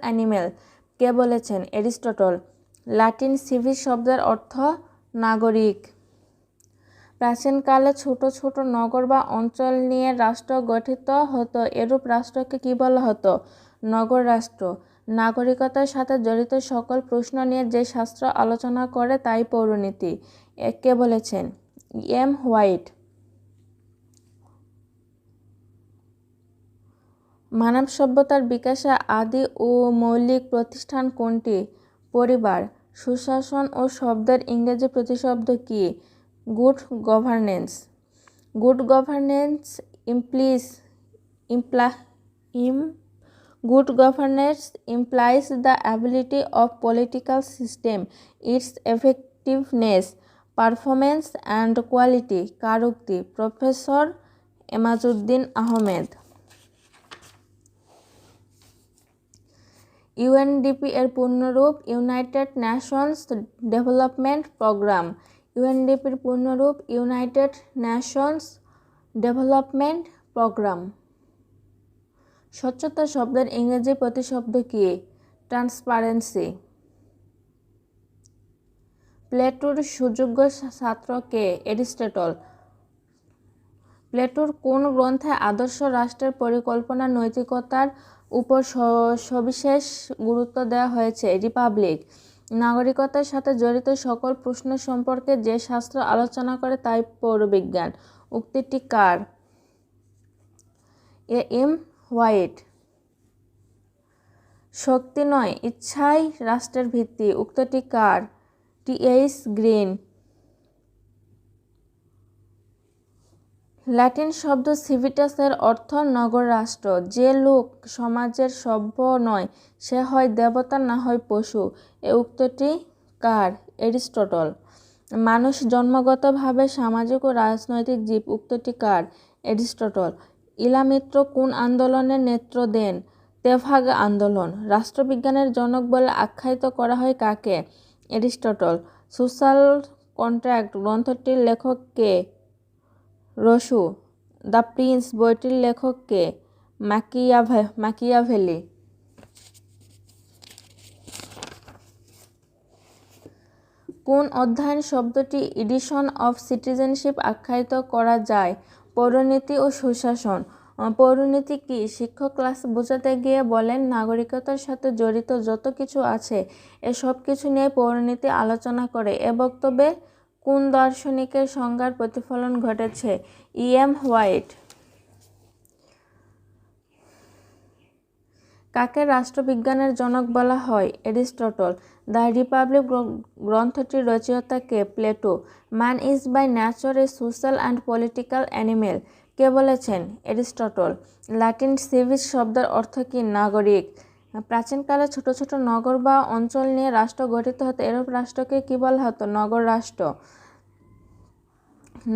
Animal কে বলেছেন? Aristotle. Latin সিভিস শব্দের অর্থ নাগরিক। প্রাচীনকালে ছোট ছোট নগর বা অঞ্চল নিয়ে রাষ্ট্র গঠিত হতো। এরূপ রাষ্ট্রকে কি বলা হতো? নগর রাষ্ট্র। নাগরিকতার সাথে জড়িত সকল প্রশ্ন নিয়ে যে শাস্ত্র আলোচনা করে তাই পৌরনীতি। কে বলেছেন? M white. মানব সভ্যতার বিকাশে আদি ও মৌলিক প্রতিষ্ঠান কোনটি? পরিবার, সুশাসন ও শব্দের ইংরেজি প্রতিশব্দ কি? Good governance. Good governance implies, ইমপ্লা, ইম, good governance implies the ability of political system its effectiveness performance and quality কারুক্তি। প্রফেসর এমাজউদ্দিন আহমেদ। ইউএনডিপি এর পূর্ণরূপ ইউনাইটেড নেশনস ডেভেলপমেন্ট প্রোগ্রাম। ইউএনডিপির পূর্ণরূপ ইউনাইটেড নেশনস ডেভেলপমেন্ট প্রোগ্রাম। স্বচ্ছতা শব্দের ইংরেজি প্রতিশব্দ কি? ট্রান্সপারেন্সি। প্লেটোর সুযোগ্য ছাত্র কে? এরিস্টটল। প্লেটোর কোন গ্রন্থে আদর্শ রাষ্ট্রের পরিকল্পনা নৈতিকতার উপর সবিশেষ গুরুত্ব দেওয়া হয়েছে, রিপাবলিক। নাগরিকতার সাথে জড়িত সকল প্রশ্ন সম্পর্কে যে শাস্ত্র আলোচনা করে তাই পৌরবিজ্ঞান। উক্তিটি কার? A M white. শক্তি নয়, ইচ্ছাই রাষ্ট্রের ভিত্তি। উক্তটি কার? T H Green. ল্যাটিন শব্দ সিভিটাসের অর্থ নগর রাষ্ট্র। যে লোক সমাজের সভ্য নয়, সে হয় দেবতা, না হয় পশু। এ উক্তটি কার? এরিস্টটল। মানুষ জন্মগতভাবে সামাজিক ও রাজনৈতিক জীব। উক্তটি কার? এরিস্টটল। ইলামিত্র কোন আন্দোলনের নেত্র দেন? তেভাগ আন্দোলন। রাষ্ট্রবিজ্ঞানের জনক বলে আখ্যায়িত করা হয় কাকে? এরিস্টটল। সোশ্যাল কন্ট্রাক্ট গ্রন্থটির লেখক কে? রসু, দ্য প্রিন্স বইটির লেখক কে মাকিয়াভে, মাকিয়াভেলি। কোন অধ্যয়ন শব্দটি এডিশন অফ সিটিজেনশিপ আখ্যায়িত করা যায়? পৌরনীতি ও সুশাসন। পৌরনীতি কি? শিক্ষক ক্লাস বোঝাতে গিয়ে বলেন, নাগরিকতার সাথে জড়িত যত কিছু আছে, এ সব কিছু নিয়ে পৌরনীতি আলোচনা করে। এ বক্তব্যে কোন দার্শনিকের সংজ্ঞার প্রতিফলন ঘটেছে? ই. এম. হোয়াইট। কাকে রাষ্ট্রবিজ্ঞানের জনক বলা হয়? এরিস্টটল। দ্য রিপাবলিক গ্রন্থটির রচয়িতা কে? Plato. Man is by nature a social and political animal. কে বলেছেন? এরিস্টটল। ল্যাটিন সিভিস শব্দের অর্থ কি? নাগরিক। প্রাচীনকালে ছোট ছোট নগর বা অঞ্চল নিয়ে রাষ্ট্র গঠিত হতো, এরূপ রাষ্ট্রকে কী বলা হতো? নগর রাষ্ট্র।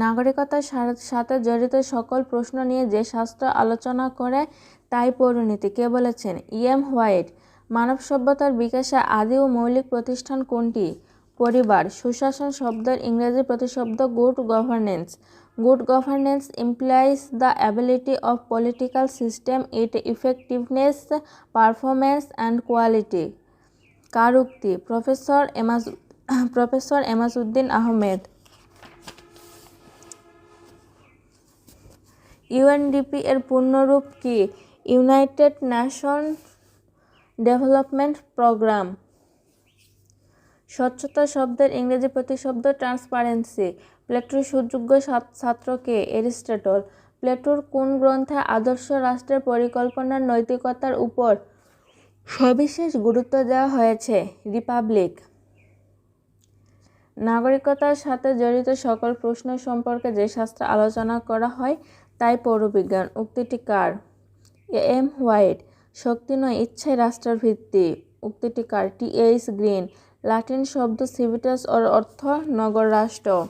নাগরিকতার সাথে জড়িত সকল প্রশ্ন নিয়ে যে শাস্ত্র আলোচনা করে, তাই পরিণতি। কে বলেছেন? EM white. মানব সভ্যতার বিকাশে আদি ও মৌলিক প্রতিষ্ঠান কোনটি? পরিবার, সুশাসন শব্দের ইংরেজি প্রতিশব্দ good governance good governance implies the ability of political system it effectiveness performance and quality কার উক্তি professor Emaj, professor Emajuddin Ahmed. UNDP এর পূর্ণরূপ কি? United Nation Development Programme. স্বচ্ছতা শব্দের ইংরেজি প্রতিশব্দ ট্রান্সপারেন্সি প্লেটোর সুযোগ্য ছাত্রকে এরিস্টটল। প্লেটোর কোন গ্রন্থে আদর্শ রাষ্ট্রের পরিকল্পনার নৈতিকতার উপর সবিশেষ গুরুত্ব দেওয়া হয়েছে? রিপাবলিক। নাগরিকতার সাথে জড়িত সকল প্রশ্ন সম্পর্কে যে শাস্ত্র আলোচনা করা হয়, তাই পৌরবিজ্ঞান। উক্তিটি কার? A M white. শক্তি নয় ইচ্ছাই রাষ্ট্রের ভিত্তি। উক্তিটি কার? T H Green. লাটিন শব্দ সিভিটাস ওর অর্থ নগর রাষ্ট্র।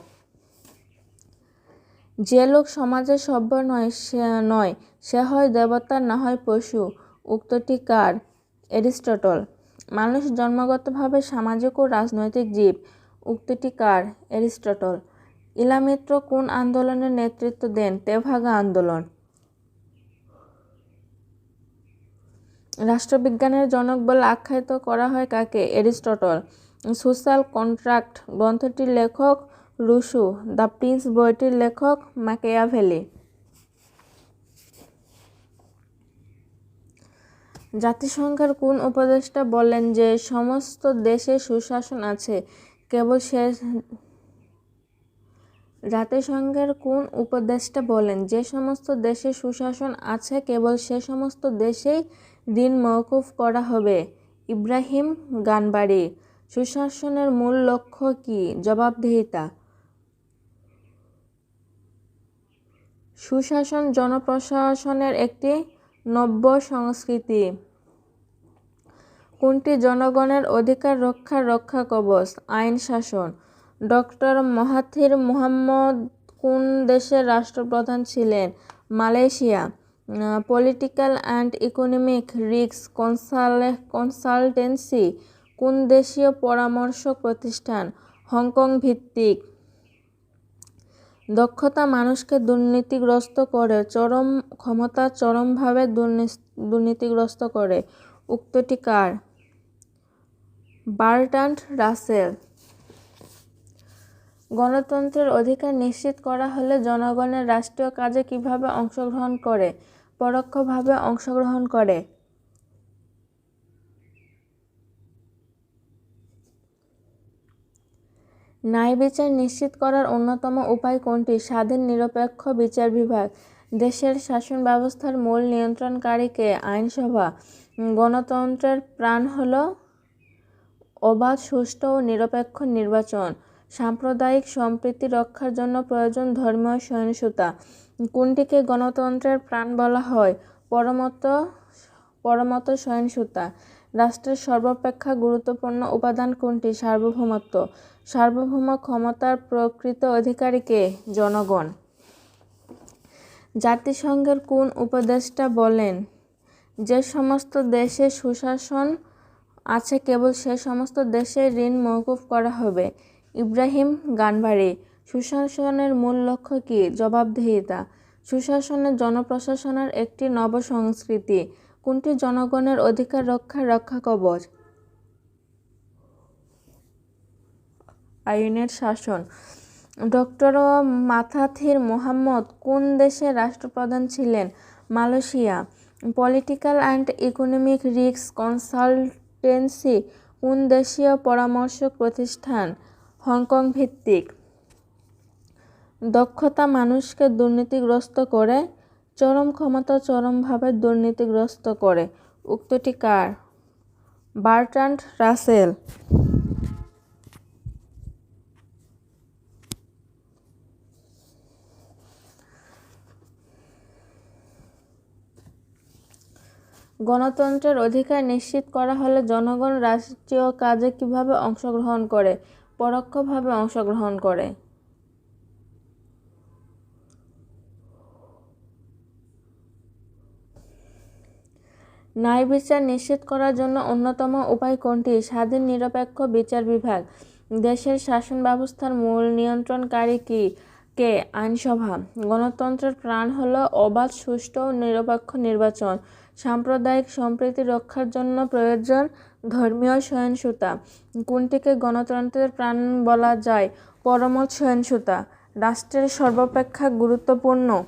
যে লোক সমাজে সভ্য নয়, সে নয়, সে হয় দেবতা, না হয় পশু, উক্তটি কার? এরিস্টটল। মানুষ জন্মগতভাবে সামাজিক ও রাজনৈতিক জীব, উক্তটি কার? এরিস্টটল। ইলামিত্র কোন আন্দোলনের নেতৃত্ব দেন? তেভাগা আন্দোলন। রাষ্ট্রবিজ্ঞানের জনক বলে আখ্যায়িত করা হয় কাকে? এরিস্টটল। সোশ্যাল কন্ট্রাক্ট গ্রন্থটির লেখক রুশু, দ্য প্রিন্স বইটির লেখক ম্যাকেয়াভেলি। জাতিসংঘের কোন উপদেষ্টা বলেন যে সমস্ত দেশে সুশাসন আছে? কেবল সে জাতিসংঘের কোন উপদেষ্টা বলেন যে সমস্ত দেশে সুশাসন আছে, কেবল সে সমস্ত দেশেই ঋণ মওকুফ করা হবে। ইব্রাহিম গানবাড়ি, সুশাসনের মূল লক্ষ্য কি? জবাবদিহিতা। সুশাসন জনপ্রশাসনের একটি নব্য সংস্কৃতি। কোনটি জনগণের অধিকার রক্ষার রক্ষা কবচ? আইন শাসন। ডক্টর মাহাথির মোহাম্মদ কোন দেশের রাষ্ট্রপ্রধান ছিলেন? Malaysia. Political and economic risk consultancy কোন দেশীয় পরামর্শ প্রতিষ্ঠান হংকং ভিত্তিক। দক্ষতা মানুষকে দুর্নীতিগ্রস্ত করে, চরম, ক্ষমতা চরমভাবে দুর্নীতিগ্রস্ত করে। উক্তটি কার? বার্টান্ড রাসেল। গণতন্ত্রের অধিকার নিশ্চিত করা হলে জনগণের রাষ্ট্রীয় কাজে কীভাবে অংশগ্রহণ করে? পরোক্ষভাবে অংশগ্রহণ করে। ন্যায় বিচার নিশ্চিত করার অন্যতম উপায় কোনটি? স্বাধীন, নিরপেক্ষ বিচার বিভাগ। দেশের শাসন ব্যবস্থার মূল নিয়ন্ত্রণকারীকে আইনসভা। গণতন্ত্রের প্রাণ হল অবাধ, সুষ্ঠু ও নিরপেক্ষ নির্বাচন। সাম্প্রদায়িক সম্প্রীতি রক্ষার জন্য প্রয়োজন ধর্মীয় সহিংসতা। কোনটিকে গণতন্ত্রের প্রাণ বলা হয়? পরমত পরমত সহিংসতা। রাষ্ট্রের সর্বাপেক্ষা গুরুত্বপূর্ণ উপাদান কোনটি? সার্বভৌমত্ব। সার্বভৌম ক্ষমতার প্রকৃত অধিকারীকে জনগণ। জাতিসংঘের কোন উপদেষ্টা বলেন, যে সমস্ত দেশে সুশাসন আছে, কেবল সে সমস্ত দেশে ঋণ মওকুফ করা হবে। ইব্রাহিম গানবাড়ি সুশাসনের মূল লক্ষ্য কী? জবাবদিহিতা। সুশাসনের জনপ্রশাসনের একটি নব সংস্কৃতি কোনটি জনগণের অধিকার রক্ষার রক্ষা কবচ? আইনের শাসন। ডক্টর মাথাথির মোহাম্মদ কোন দেশের রাষ্ট্রপ্রধান ছিলেন? Malaysia. Political and economic risk consultancy কোন দেশীয় পরামর্শক প্রতিষ্ঠান? হংকং ভিত্তিক। দক্ষতা মানুষকে দুর্নীতিগ্রস্ত করে, চরম ক্ষমতা চরমভাবে দুর্নীতিগ্রস্ত করে। উক্তটি কার? Bertrand Russell. গণতন্ত্রের অধিকার নিশ্চিত করা হলে জনগণ রাষ্ট্রীয় কাজে কীভাবে অংশগ্রহণ করে, পরোক্ষভাবে অংশগ্রহণ করে? ন্যায় বিচার নিশ্চিত করার জন্য অন্যতম উপায় কোনটি? স্বাধীন, নিরপেক্ষ বিচার বিভাগ। দেশের শাসন ব্যবস্থার মূল নিয়ন্ত্রণকারী কি? কে? আইনসভা। গণতন্ত্রের প্রাণ হল অবাধ, সুষ্ঠু ও নিরপেক্ষ নির্বাচন। সাম্প্রদায়িক সম্প্রীতি রক্ষার জন্য প্রয়োজন ধর্মীয় সহিংসতা। কোনটিকে গণতন্ত্রের প্রাণ বলা যায়? পরমত সহিংসতা। রাষ্ট্রের সর্বাপেক্ষা গুরুত্বপূর্ণ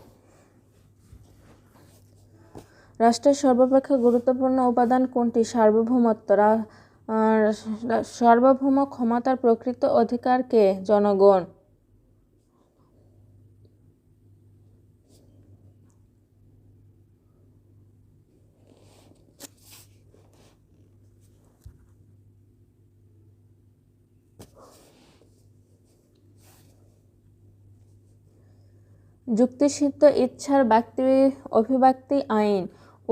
রাষ্ট্রের সর্বাপেক্ষা গুরুত্বপূর্ণ উপাদান কোনটি? সার্বভৌমত্ব। সার্বভৌম ক্ষমতার প্রকৃত অধিকারকে জনগণ। যুক্তিসিদ্ধ ইচ্ছার ব্যক্তি, অভিব্যক্তি, আইন।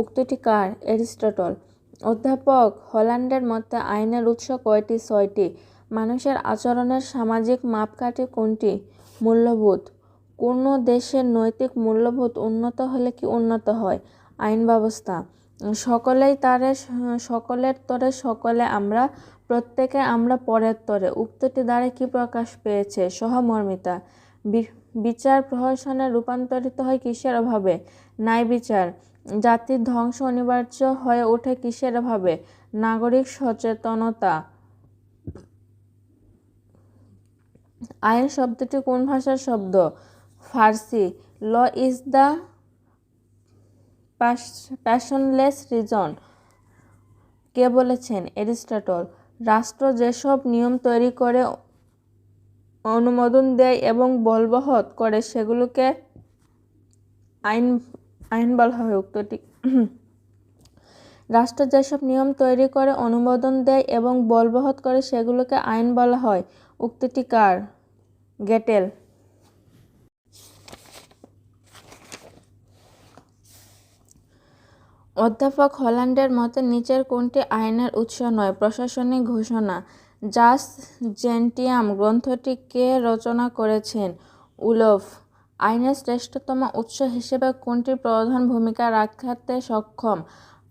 উক্তটি কার? এরিস্টটল। অধ্যাপক, হল্যান্ডের মতে আইনের উৎস কয়টি? ছয়টি। মানুষের আচরণের সামাজিক মাপকাঠি কোনটি? মূল্যবোধ। কোনো দেশের নৈতিক মূল্যবোধ উন্নত হলে কি উন্নত হয়? আইন ব্যবস্থা। সকলেই তারে সকলের তরে সকলে আমরা, প্রত্যেকে আমরা পরের তরে। উক্তটি দ্বারা কি প্রকাশ পেয়েছে? সহমর্মিতা। বিচার প্রহসনে রূপান্তরিত হয় কিসের অভাবে? ন্যায় বিচার। জাতির ধ্বংস অনিবার্য হয়ে ওঠে কিসের অভাবে? নাগরিক সচেতনতা। আইন শব্দটি কোন ভাষার শব্দ? ফার্সি। Law is the passionless reason কে বলেছেন? এরিস্টটল। রাষ্ট্র যেসব নিয়ম তৈরি করে, অনুমোদন দেয় এবং বলবৎ করে, সেগুলোকে আইন আইন বলা হয় উক্তটি রাষ্ট্র যেসব নিয়ম তৈরি করে, অনুমোদন দেয় এবং বলবহৎ করে, সেগুলোকে আইন বলা হয়। উক্তিটি কার? গেটেল। অধ্যাপক হল্যান্ডের মতে, নিচের কোনটি আইনের উৎস নয়? প্রশাসনিক ঘোষণা। জাস জেন্টিয়াম গ্রন্থটি কে রচনা করেছেন? উলফ। আইনের শ্রেষ্ঠতম উৎস হিসেবে কোনটি প্রধান ভূমিকা রাখতে সক্ষম?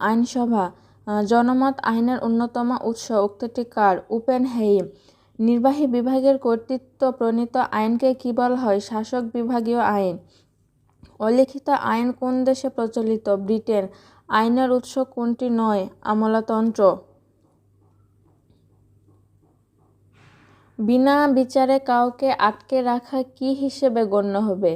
আইনসভা জনমত আইনের অন্যতম উৎস উক্তিটি কার? উপেন হেইম নির্বাহী বিভাগের কর্তৃত্ব প্রণীত আইনকে কী বলা হয়? শাসক বিভাগীয় আইন। অলিখিত আইন কোন দেশে প্রচলিত? ব্রিটেন। আইনের উৎস কোনটি নয়? আমলাতন্ত্র। বিনা বিচারে কাউকে আটকে রাখা কি হিসেবে গণ্য হবে?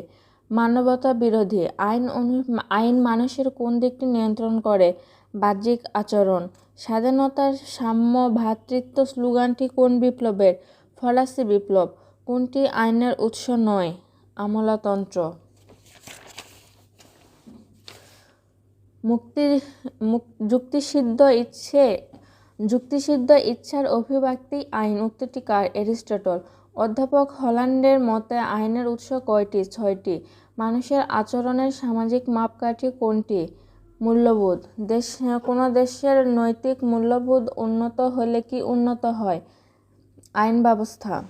মানবতা বিরোধী, আইন অনু, আইন মানুষের কোন দিকটি নিয়ন্ত্রণ করে? বাহ্যিক আচরণ, স্বাধীনতার সাম্য ভ্রাতৃত্ব স্লোগানটি কোন বিপ্লবের? ফরাসি বিপ্লব, কোনটি আইনের উৎস নয়? আমলাতন্ত্র। মুক্তি যুক্তিসিদ্ধ ইচ্ছে যুক্তিসিদ্ধ ইচ্ছার অভিব্যক্তি আইন উক্তিটি কার এরিস্টটল। অধ্যাপক হল্যান্ডের মতে আইনের উৎস কয়টি? ছয়টি। মানুষের আচরণের সামাজিক মাপকাঠি কোনটি? মূল্যবোধ। দেশ, কোনো দেশের নৈতিক মূল্যবোধ উন্নত হলে কি উন্নত হয়? আইন ব্যবস্থা।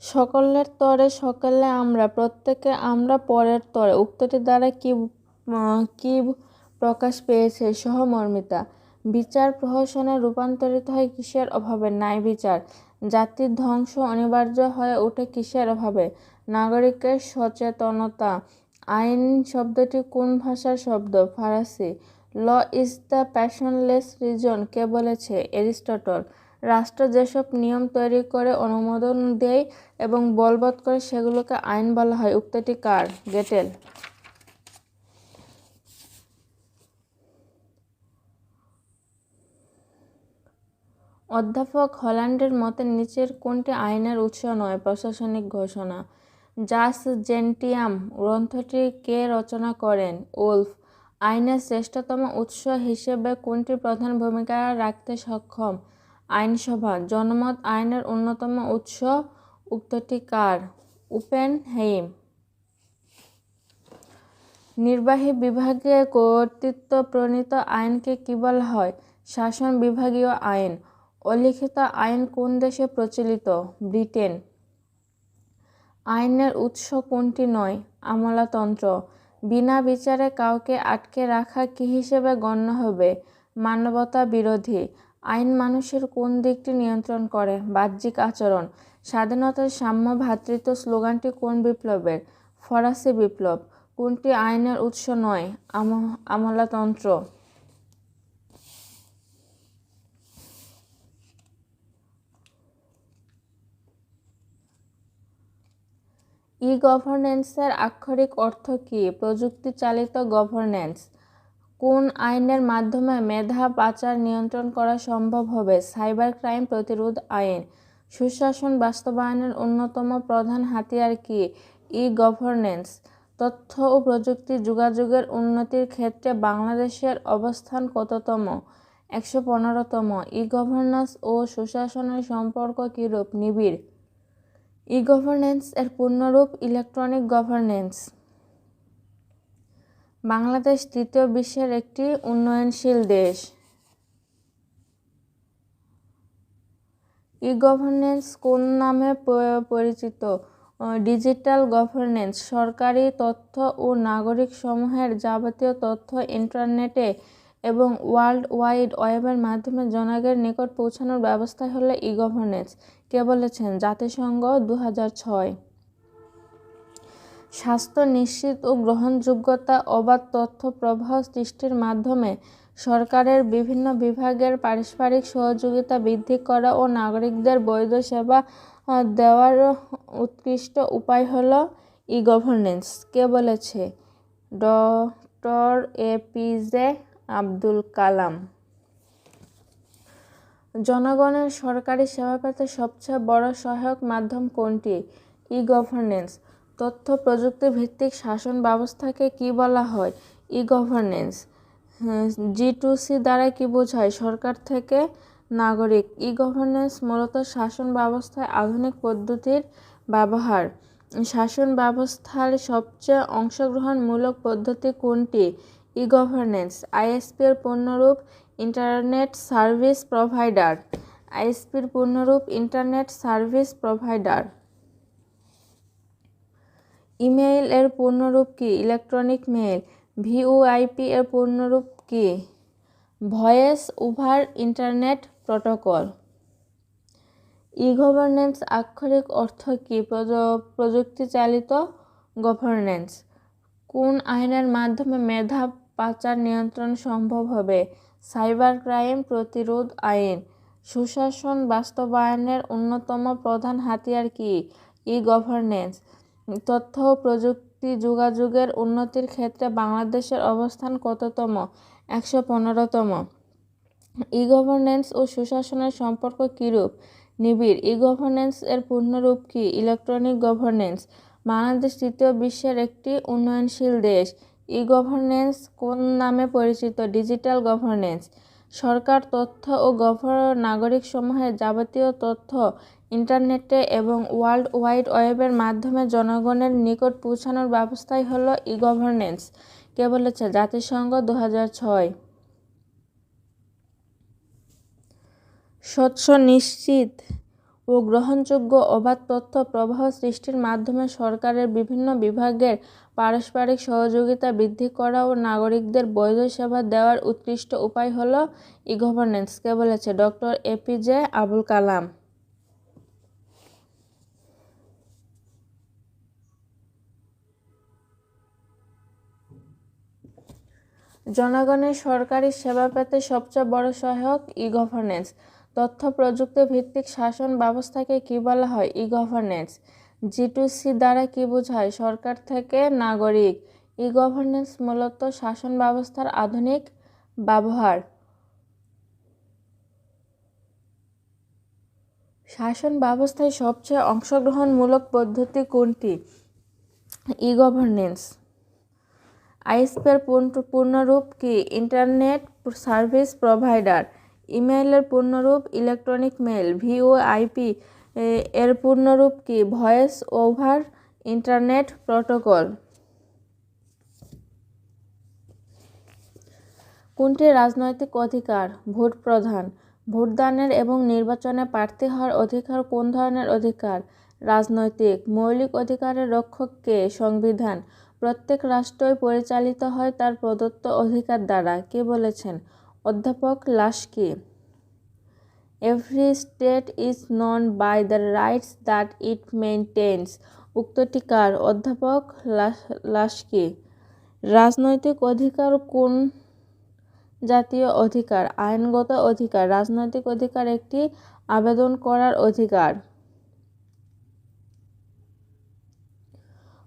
সকলের তরে সকলে আমরা, প্রত্যেকে আমরা পরের তরে। উক্তটি দ্বারা কি কি প্রকাশ পেয়েছে? সহমর্মিতা। বিচার প্রহসনে রূপান্তরিত হয় কিসের অভাবে? ন্যায় বিচার। জাতির ধ্বংস অনিবার্য হয়ে ওঠে কিসের অভাবে? নাগরিকের সচেতনতা। আইন শব্দটি কোন ভাষার শব্দ? ফরাসি। Law is the passionless reason. কে বলেছে? এরিস্টটল। রাষ্ট্র যেসব নিয়ম তৈরি করে, অনুমোদন দেয় এবং বলবৎ করে, সেগুলোকে আইন বলা হয়। উক্তটি কার? গেটেল। অধ্যাপক হল্যান্ডের মতে, নিচের কোনটি আইনের উৎস নয়? প্রশাসনিক ঘোষণা। জাস জেন্টিয়াম গ্রন্থটি কে রচনা করেন? উলফ। আইনের শ্রেষ্ঠতম উৎস হিসেবে কোনটি প্রধান ভূমিকা রাখতে সক্ষম? আইনসভা। জনমত আইনের অন্যতম উৎস উক্তটি কার? উপেন হেইম নির্বাহী বিভাগে কর্তৃত্ব প্রণীত আইনকে কী বলা হয়? শাসন বিভাগীয় আইন। অলিখিত আইন কোন দেশে প্রচলিত? ব্রিটেন। আইনের উৎস কোনটি নয়? আমলাতন্ত্র। বিনা বিচারে কাউকে আটকে রাখা কী হিসেবে গণ্য হবে? মানবতা বিরোধী। আইন মানুষের কোন দিকটি নিয়ন্ত্রণ করে? বাহ্যিক আচরণ। স্বাধীনতার সাম্য, ভ্রাতৃত্ব স্লোগানটি কোন বিপ্লবের? ফরাসি বিপ্লব। কোনটি আইনের উৎস নয়? আমলাতন্ত্র। ই গভর্নেন্সের আক্ষরিক অর্থ কী? প্রযুক্তি চালিত গভর্নেন্স। কোন আইনের মাধ্যমে মেধা পাচার নিয়ন্ত্রণ করা সম্ভব হবে? সাইবার ক্রাইম প্রতিরোধ আইন। সুশাসন বাস্তবায়নের অন্যতম প্রধান হাতিয়ার কি? ই গভর্নেন্স তথ্য ও প্রযুক্তি যোগাযোগের উন্নতির ক্ষেত্রে বাংলাদেশের অবস্থান কততম? একশো পনেরোতম। ই গভর্নেন্স ও সুশাসনের সম্পর্ক কীরূপ? নিবিড়। ই গভর্নেন্স এর পূর্ণরূপ ইলেকট্রনিক গভর্নেন্স। বাংলাদেশ তৃতীয় বিশ্বের একটি উন্নয়নশীল দেশ। ই গভর্নেন্স কোন নামে পরিচিত? ডিজিটাল গভর্নেন্স, সরকারি তথ্য ও নাগরিক সমূহের যাবতীয় তথ্য ইন্টারনেটে এবং ওয়ার্ল্ড ওয়াইড ওয়েবের মাধ্যমে জনগণের নিকট পৌঁছানোর ব্যবস্থা হলো ই গভর্নেন্স। কে বলেছেন? জাতিসংঘ দু স্বাস্থ্য নিশ্চিত ও গ্রহণযোগ্যতা অবাধ তথ্য প্রবাহ সৃষ্টির মাধ্যমে সরকারের বিভিন্ন বিভাগের পারস্পরিক সহযোগিতা বৃদ্ধি করা ও নাগরিকদের বৈধ সেবা দেওয়ার উৎকৃষ্ট উপায় হল ই গভর্নেন্স। কে বলেছে? Doctor APJ Abdul Kalam. জনগণের সরকারি সেবা পেতে সবচেয়ে বড় সহায়ক মাধ্যম কোনটি? ই গভর্নেন্স তথ্য প্রযুক্তি ভিত্তিক শাসন ব্যবস্থাকে কি বলা হয়? E governance G to C দ্বারা কি বোঝায়? সরকার থেকে নাগরিক। ই গভর্নেন্স মূলত শাসন ব্যবস্থায় আধুনিক পদ্ধতির ব্যবহার। শাসন ব্যবস্থার সবচেয়ে অংশগ্রহণমূলক পদ্ধতি কোনটি? ই গভর্নেন্স আইএসপি এর পূর্ণরূপ ইন্টারনেট সার্ভিস প্রোভাইডার। আইএসপির পূর্ণরূপ ইন্টারনেট সার্ভিস প্রোভাইডার। ইমেইল এর পূর্ণরূপ কি? Electronic mail. ভিওআইপি এর পূর্ণরূপ কি? Voice over internet protocol. E governance আক্ষরিক অর্থ কি? প্রযুক্তি চালিত গভর্নেন্স। কোন আইনের মাধ্যমে মেধা পাচার নিয়ন্ত্রণ সম্ভব হবে? সাইবার ক্রাইম প্রতিরোধ আইন। সুশাসন বাস্তবায়নের অন্যতম প্রধান হাতিয়ার কি? E governance. তথ্য প্রযুক্তি যোগাযোগের উন্নতির ক্ষেত্রে বাংলাদেশের অবস্থান কততম? একশো পনেরোতম। ই গভর্নেন্স ও সুশাসনের সম্পর্ক কীরূপ? নিবিড়। ই গভর্নেন্স এর পূর্ণরূপ কি? Electronic governance. বাংলাদেশ তৃতীয় বিশ্বের একটি উন্নয়নশীল দেশ। ই গভর্নেন্স কোন নামে পরিচিত? Digital governance. সরকার তথ্য ও নাগরিক সমূহের যাবতীয় তথ্য ইন্টারনেটে এবং ওয়ার্ল্ড ওয়াইড ওয়েবের মাধ্যমে জনগণের নিকট পৌঁছানোর ব্যবস্থাই হলো ই গভর্নেন্স। কে বলেছে? জাতিসংঘ দু ছয়। স্বচ্ছ, নিশ্চিত ও গ্রহণযোগ্য অবাধ তথ্য প্রবাহ সৃষ্টির মাধ্যমে সরকারের বিভিন্ন বিভাগের পারস্পরিক সহযোগিতা বৃদ্ধি করা ও নাগরিকদের বৈধ সেবা দেওয়ার উৎকৃষ্ট উপায় হল ই গভর্নেন্স। কে বলেছে? Doctor APJ Abul Kalam. জনগণের সরকারি সেবা পেতে সবচেয়ে বড় সহায়ক ই গভর্নেন্স। তথ্য প্রযুক্তি ভিত্তিক শাসন ব্যবস্থাকে কি বলা হয়? E governance. G to C দ্বারা কি বোঝায়? সরকার থেকে নাগরিক। ই গভর্নেন্স মূলত শাসন ব্যবস্থার আধুনিক ব্যবহার। শাসন ব্যবস্থায় সবচেয়ে অংশগ্রহণমূলক পদ্ধতি কোনটি? ই গভর্নেন্স। আইএসপির পূর্ণরূপ কি? Internet service provider. ইমেইলের পূর্ণরূপ ইলেকট্রনিক মেল ভিওআইপি এর পূর্ণরূপ কি? Voice over internet protocol. কোনটি রাজনৈতিক অধিকার? ভোট প্রধান। ভোটদানের এবং নির্বাচনে প্রার্থী হওয়ার অধিকার কোন ধরনের অধিকার? রাজনৈতিক। মৌলিক অধিকারের রক্ষক কে? সংবিধান। প্রত্যেক রাষ্ট্রই পরিচালিত হয় তার প্রদত্ত অধিকার দ্বারা। কে বলেছেন? অধ্যাপক Laski every state is known by the rights that it maintains উক্তটি কার? অধ্যাপক লাস- লাস্কি রাজনৈতিক অধিকার কোন জাতীয় অধিকার? আইনগত অধিকার। রাজনৈতিক অধিকার একটি আবেদন করার অধিকার।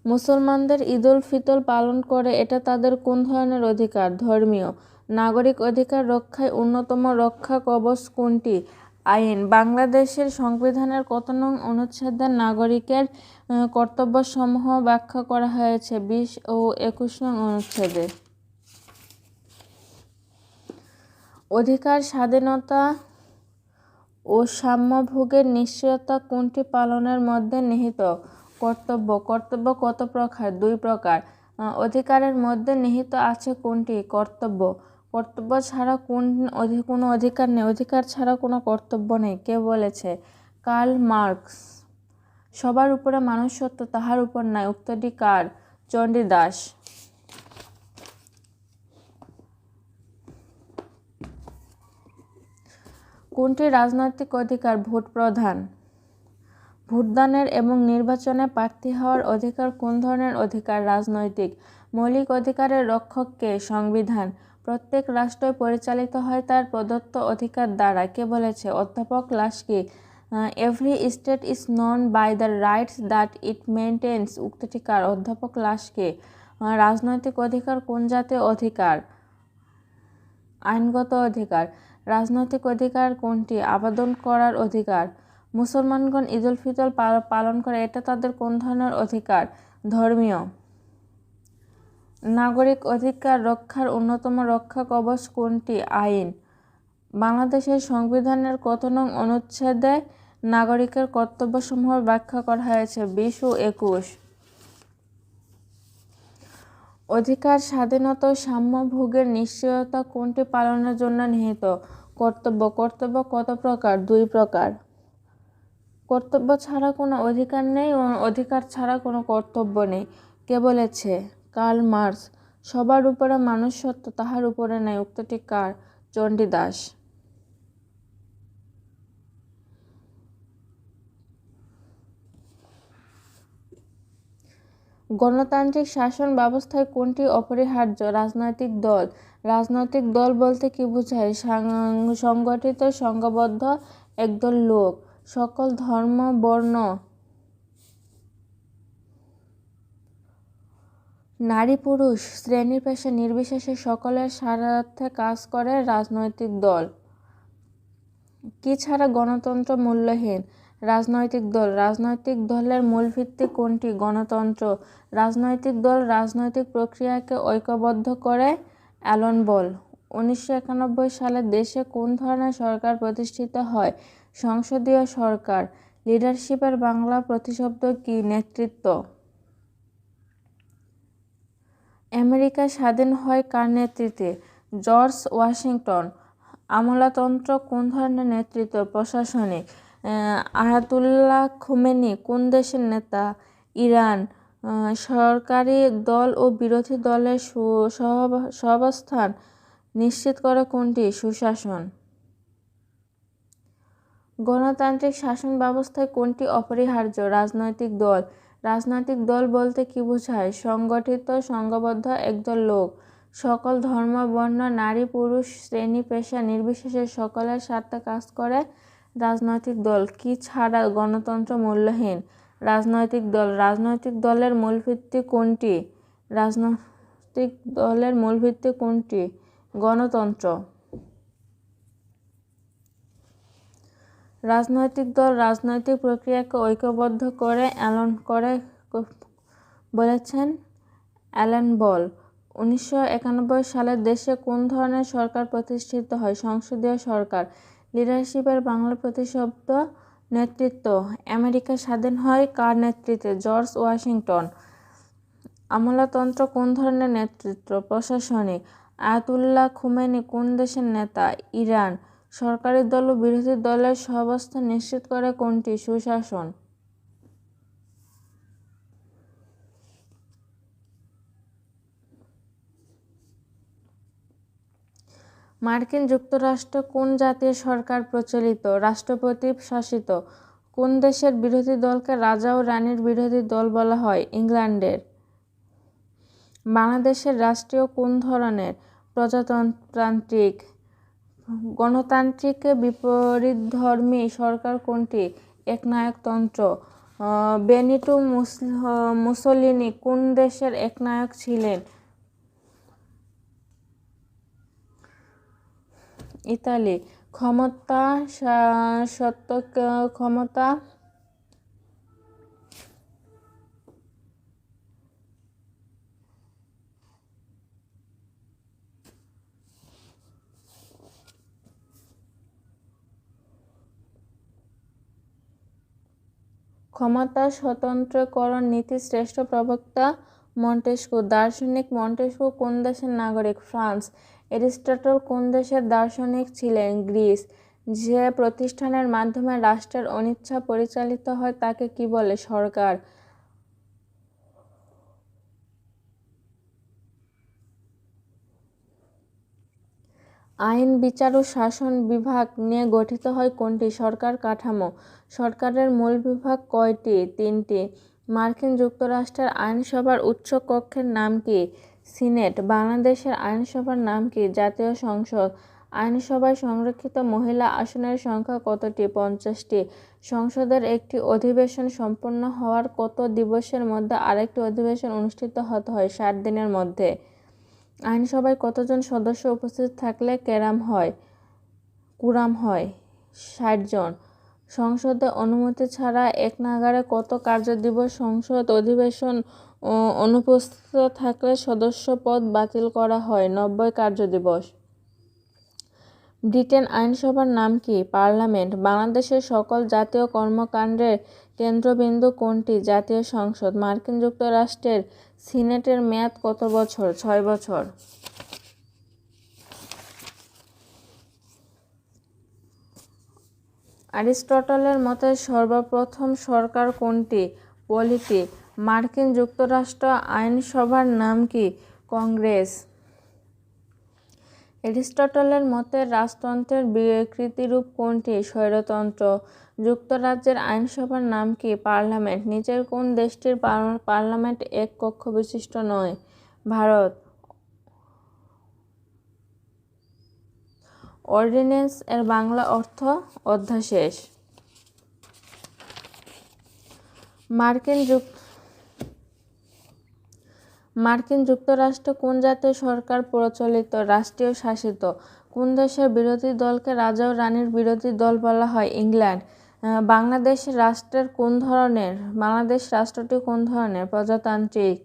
মুসলমানদের ঈদুল ফিতর পালন করে, এটা তাদের কোন ধরনের অধিকার? ধর্মীয়। নাগরিক অধিকার রক্ষায় অন্যতম রক্ষা কবচ কোনটি? আইন। বাংলাদেশের সংবিধানের কত নং অনুচ্ছেদে নাগরিকের কর্তব্যসমূহ ব্যাখ্যা করা হয়েছে? বিশ ও একুশ নং অনুচ্ছেদে। অধিকার, স্বাধীনতা ও সাম্যভোগের নিশ্চয়তা কোনটি পালনের মধ্যে নিহিত? কর্তব্য। কর্তব্য কত প্রকার? দুই প্রকার। অধিকারের মধ্যে নিহিত আছে কোনটি? কর্তব্য। কর্তব্য ছাড়া কোন কোনো অধিকার নেই। অধিকার ছাড়া কোনো কর্তব্য নেই। কে বলেছে? Karl Marx. সবার উপরে মানুষ সত্য তাহার উপর নাই। উক্তটি কার? চণ্ডীদাস কোনটি রাজনৈতিক অধিকার? ভোট প্রধান। ভোটদানের এবং নির্বাচনে প্রার্থী হওয়ার অধিকার কোন ধরনের অধিকার? রাজনৈতিক। মৌলিক অধিকারের রক্ষককে সংবিধান। প্রত্যেক রাষ্ট্রই পরিচালিত হয় তার প্রদত্ত অধিকার দ্বারা। কে বলেছে? অধ্যাপক Laski every state is known by the rights that it maintains উক্তিটি কার অধ্যাপক লাস্কি রাজনৈতিক অধিকার কোন জাতীয় অধিকার? আইনগত অধিকার। রাজনৈতিক অধিকার কোনটি? আবেদন করার অধিকার। মুসলমানগণ ঈদুল ফিতর পালন করে। এটা তাদের কোন ধরনের অধিকার? ধর্মীয়। নাগরিক অধিকার রক্ষার অন্যতম রক্ষা কবচ কোনটি? আইন। বাংলাদেশের সংবিধানের কত নং অনুচ্ছেদে নাগরিকের কর্তব্যসমূহ ব্যাখ্যা করা হয়েছে? বিশ ও একুশ। অধিকার, স্বাধীনতা সাম্য ভোগের নিশ্চয়তা কোনটি পালনের জন্য নিহিত? কর্তব্য। কর্তব্য কত প্রকার? দুই প্রকার। কর্তব্য ছাড়া কোনো অধিকার নেই অধিকার ছাড়া কোনো কর্তব্য নেই। কে বলেছে? Karl Marx. সবার উপরে মানুষ সত্য তাহার উপরে নাই। উক্তটি কার? চণ্ডীদাস গণতান্ত্রিক শাসন ব্যবস্থায় কোনটি অপরিহার্য? রাজনৈতিক দল। রাজনৈতিক দল বলতে কি বোঝায়? সংগঠিত, সংঘবদ্ধ একদল লোক। সকল ধর্ম, বর্ণ নারী পুরুষ শ্রেণি পেশা নির্বিশেষে সকলের স্বার্থে কাজ করে রাজনৈতিক দল। কি ছাড়া গণতন্ত্র মূল্যহীন? রাজনৈতিক দল। রাজনৈতিক দলের মূল ভিত্তি কোনটি? গণতন্ত্র। রাজনৈতিক দল রাজনৈতিক প্রক্রিয়াকে ঐক্যবদ্ধ করে। অ্যালন বল, উনিশশো একানব্বই সালে দেশে কোন ধরনের সরকার প্রতিষ্ঠিত হয়? সংসদীয় সরকার, লিডারশিপের বাংলা প্রতিশব্দ কি? নেতৃত্ব। আমেরিকা স্বাধীন হয় কার নেতৃত্বে? George Washington. আমলাতন্ত্র কোন ধরনের নেতৃত্ব? প্রশাসনিক। আয়াতুল্লাহ খুমেনি কোন দেশের নেতা? ইরান। সরকারি দল ও বিরোধী দলের সহাবস্থান নিশ্চিত করে কোনটি? সুশাসন। গণতান্ত্রিক শাসন ব্যবস্থায় কোনটি অপরিহার্য? রাজনৈতিক দল। রাজনৈতিক দল বলতে কি বোঝায়? সংগঠিত, সংঘবদ্ধ একদল লোক। সকল ধর্ম, বর্ণ, নারী, পুরুষ, শ্রেণি, পেশা নির্বিশেষে সকলের স্বার্থে কাজ করে রাজনৈতিক দল। কি ছাড়া গণতন্ত্র মূল্যহীন? রাজনৈতিক দল। রাজনৈতিক দলের মূল ভিত্তি কোনটি? রাজনৈতিক দলের মূল ভিত্তি কোনটি? গণতন্ত্র। রাজনৈতিক দল রাজনৈতিক প্রক্রিয়াকে ঐক্যবদ্ধ করে অ্যালন করে বলেছেন অ্যালেন বল। উনিশশো একানব্বই সালে দেশে কোন ধরনের সরকার প্রতিষ্ঠিত হয়? সংসদীয় সরকার, লিডারশিপের বাংলা প্রতিশব্দ নেতৃত্ব, আমেরিকা স্বাধীন হয় কার নেতৃত্বে? George Washington. আমলাতন্ত্র কোন ধরনের নেতৃত্ব? প্রশাসনিক। আয়াতুল্লাহ খুমেনি কোন দেশের নেতা? ইরান। সরকারি দল ও বিরোধী দলের সহাবস্থান নিশ্চিত করে কোনটি? সুশাসন। মার্কিন যুক্তরাষ্ট্র কোন জাতীয় সরকার প্রচলিত? রাষ্ট্রপতি শাসিত। কোন দেশের বিরোধী দলকে রাজা ও রানীর বিরোধী দল বলা হয়? ইংল্যান্ডের। বাংলাদেশের রাষ্ট্রীয় কোন ধরনের প্রজাতান্ত্রিক গণতান্ত্রিক বিপরীত ধর্মী সরকার কোনটি? একনায়কতন্ত্র। বেনিটো মুসলিনি কোন দেশের একনায়ক ছিলেন? ইতালি। ক্ষমতা সত্য ক্ষমতা ক্ষমতা স্বতন্ত্রকরণ নীতি শ্রেষ্ঠ প্রবক্তা মন্টেস্কু। দার্শনিক মন্টেস্কু কোন দেশের নাগরিক? ফ্রান্স। এরিস্টটল কোন দেশের দার্শনিক ছিলেন? গ্রিস। যে প্রতিষ্ঠানের মাধ্যমে রাষ্ট্রের অনিচ্ছা পরিচালিত হয় তাকে কি বলে? সরকার। আইন, বিচার ও শাসন বিভাগ নিয়ে গঠিত হয় কোনটি? সরকার কাঠামো। সরকারের মূল বিভাগ কয়টি? তিনটি। মার্কিন যুক্তরাষ্ট্রের আইনসভার উচ্চ কক্ষের নাম কি? সিনেট। বাংলাদেশের আইনসভার নাম কি? জাতীয় সংসদ। আইনসভায় সংরক্ষিত মহিলা আসনের সংখ্যা কতটি? পঞ্চাশটি। সংসদের একটি অধিবেশন সম্পন্ন হওয়ার কত দিবসের মধ্যে আরেকটি অধিবেশন অনুষ্ঠিত হতে হয়? ষাট দিনের মধ্যে। আইনসভায় কতজন সদস্য উপস্থিত থাকলে ক্যারাম হয়, কুরাম হয়? ষাট জন। সংসদে অনুমতি ছাড়া এক নাগাড়ে কত কার্যদিবস সংসদ অধিবেশন অনুপস্থিত থাকলে সদস্য পদ বাতিল করা হয়? নব্বই কার্যদিবস। ব্রিটেন আইনসভার নাম কি? পার্লামেন্ট। বাংলাদেশের সকল জাতীয় কর্মকাণ্ডের কেন্দ্রবিন্দু কোনটি? জাতীয় সংসদ। মার্কিন যুক্তরাষ্ট্রের সিনেটের মেয়াদ কত বছর? ছয় বছর। অ্যারিস্টটলের মতে সর্বপ্রথম সরকার কোনটি? পলিটি। মার্কিন যুক্তরাষ্ট্র আইনসভার নাম কি? কংগ্রেস। অ্যারিস্টটলের মতে, রাজতন্ত্রের বিকৃতিরূপ কোনটি? স্বৈরতন্ত্র। যুক্তরাজ্যের আইনসভার নাম কি? পার্লামেন্ট। নিচের কোন দেশটির পার্লামেন্ট এক কক্ষ বিশিষ্ট নয়? ভারত। অর্ডিন্যান্স এর বাংলা অর্থ অধ্যাশেষ মার্কিন যুক মার্কিন যুক্তরাষ্ট্র কোন জাতীয় সরকার প্রচলিত, রাষ্ট্রীয় শাসিত? কোন দেশের বিরোধী দলকে রাজা ও রানীর বিরোধী দল বলা হয়? ইংল্যান্ড। বাংলাদেশ রাষ্ট্রের কোন ধরনের, বাংলাদেশ রাষ্ট্রটি কোন ধরনের প্রজাতান্ত্রিক